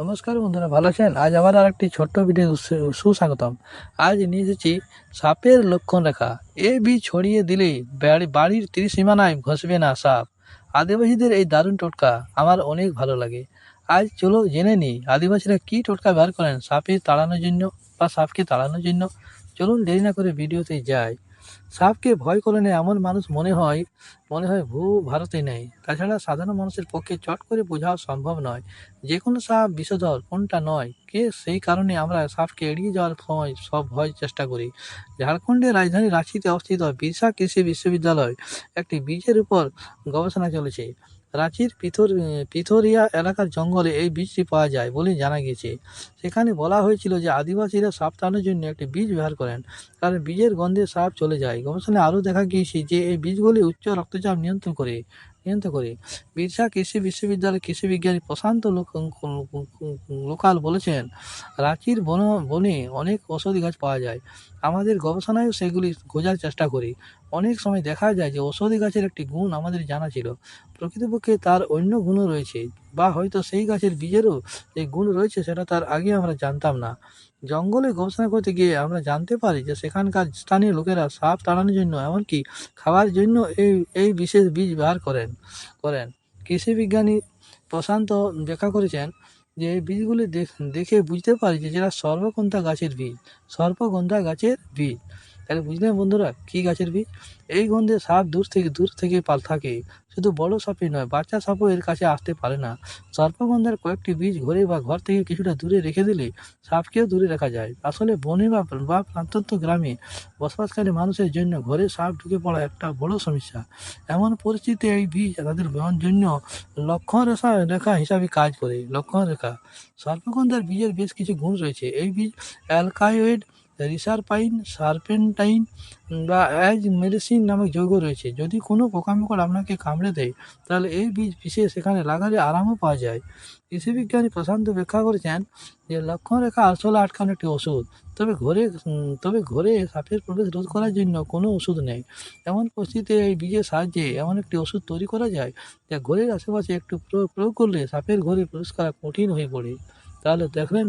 নমস্কার বন্ধুরা, ভালো আছেন? আজ আমার আর একটি ছোট্ট ভিডিও সুস্বাগতম। আজ নিয়ে এসেছি সাপের লক্ষণ রেখা। এ বি ছড়িয়ে দিলেই বাড়ির ত্রিসীমানায় ঘষবে না সাপ। আদিবাসীদের এই দারুণ টোটকা আমার অনেক ভালো লাগে। আজ চলো জেনে নিই, আদিবাসীরা কী টোটকা ব্যবহার করেন সাপে তাড়ানোর জন্য বা সাপকে তাড়ানোর জন্য। চলুন দেরি না করে ভিডিওতে যাই। সাপকে ভয় করে নেয় এমন মানুষ মনে হয় মনে হয় ভূ ভারতে নেই। তাছাড়া সাধারণ মানুষের পক্ষে চট করে বোঝা সম্ভব নয় যে কোনো সাপ বিষধর কোনটা নয়। কে সেই কারণে আমরা সাপকে এড়িয়ে যাওয়ার সময় সব ভয় চেষ্টা করি। ঝাড়খণ্ডের রাজধানী রাঁচিতে অবস্থিত বিরসা কৃষি বিশ্ববিদ্যালয় একটি বীজের উপর গবেষণা চলেছে। রাঁচির পিথর, পিথরিয়া এলাকার জঙ্গলে এই বীজটি পাওয়া যায় বলে জানা গিয়েছে। সেখানে বলা হয়েছিল যে আদিবাসীরা সাপ তাড়ানোর জন্য একটি বীজ ব্যবহার করেন, কারণ বীজের গন্ধে সাপ চলে যায়। গবেষণায় আরও দেখা গিয়েছে যে এই বীজগুলি উচ্চ রক্তচাপ নিয়ন্ত্রণ করে নিয়ন্ত্রণ করে। বিরসা কৃষি বিশ্ববিদ্যালয়ের কৃষি বিজ্ঞানী প্রশান্ত লোক- লোকাল বলেছেন, রাঁচির বন বনে অনেক ঔষধি গাছ পাওয়া যায়। আমাদের গবেষণায়ও সেগুলি খোঁজার চেষ্টা করি। অনেক সময় দেখা যায় যে ঔষধি গাছের একটি গুণ আমাদের জানা ছিল। প্রকৃতপক্ষে তার অন্য গুণও রয়েছে, বা হয়তো সেই গাছের বীজেরও যে গুণ রয়েছে সেটা তার আগে আমরা জানতাম না। জঙ্গলে গবেষণা করতে গিয়ে আমরা জানতে পারি যে সেখানকার স্থানীয় লোকেরা সাপ তাড়ানোর জন্য, এমনকি খাওয়ার জন্য এই এই বিশেষ বীজ ব্যবহার করেন করেন। কৃষিবিজ্ঞানী প্রশান্ত ব্যাখ্যা করেছেন যে এই বীজগুলি দেখ- বুঝতে পারি যে যেটা সর্বগন্ধা গাছের বীজ সর্বগন্ধা গাছের বীজ। তাহলে বুঝলেন বন্ধুরা, কী গাছের বীজ? এই গন্ধে সাপ দূর থেকে দূর থেকে পাল থাকে। শুধু বড় সাপই নয়, বাচ্চা সাপও এর কাছে আসতে পারে না। সর্পগন্ধার কয়েকটি বীজ ঘরে বা ঘর থেকে কিছুটা দূরে রেখে দিলে সাপকেও দূরে রাখা যায়। আসলে বনে বা বা প্রত্যন্ত গ্রামে বসবাসকারী মানুষের জন্য ঘরে সাপ ঢুকে পড়া একটা বড় সমস্যা। এমন পরিস্থিতিতে এই বীজ তাদের জন্য লক্ষণ রেখা রেখা হিসাবে কাজ করে। লক্ষণ রেখা। সর্পগন্ধার বীজের বেশ কিছু গুণ রয়েছে। এই বীজ অ্যালকাইড রিসারপাইন সার্পেন্টাইন বা অ্যাজ মেডিসিন নামক যৌগ রয়েছে। যদি কোনো পোকামাকড় আপনাকে কামড়ে দেয়, তাহলে এই বীজ পিষে সেখানে লাগালে আরামও পাওয়া যায়। কৃষিবিজ্ঞানী প্রশান্ত ব্যাখ্যা করেছেন যে লক্ষণ রেখা আসলে আটকানো একটি ওষুধ। তবে ঘরে তবে ঘরে সাপের প্রবেশ রোধ করার জন্য কোনো ওষুধ নেই। এমন পরিস্থিতিতে এই বীজের সাহায্যে এমন একটি ওষুধ তৈরি করা যায়, যা ঘরের আশেপাশে একটু প্রয়োগ প্রয়োগ করলে সাপের ঘরে প্রবেশ করা কঠিন হয়ে পড়ে। তাহলে দেখলেন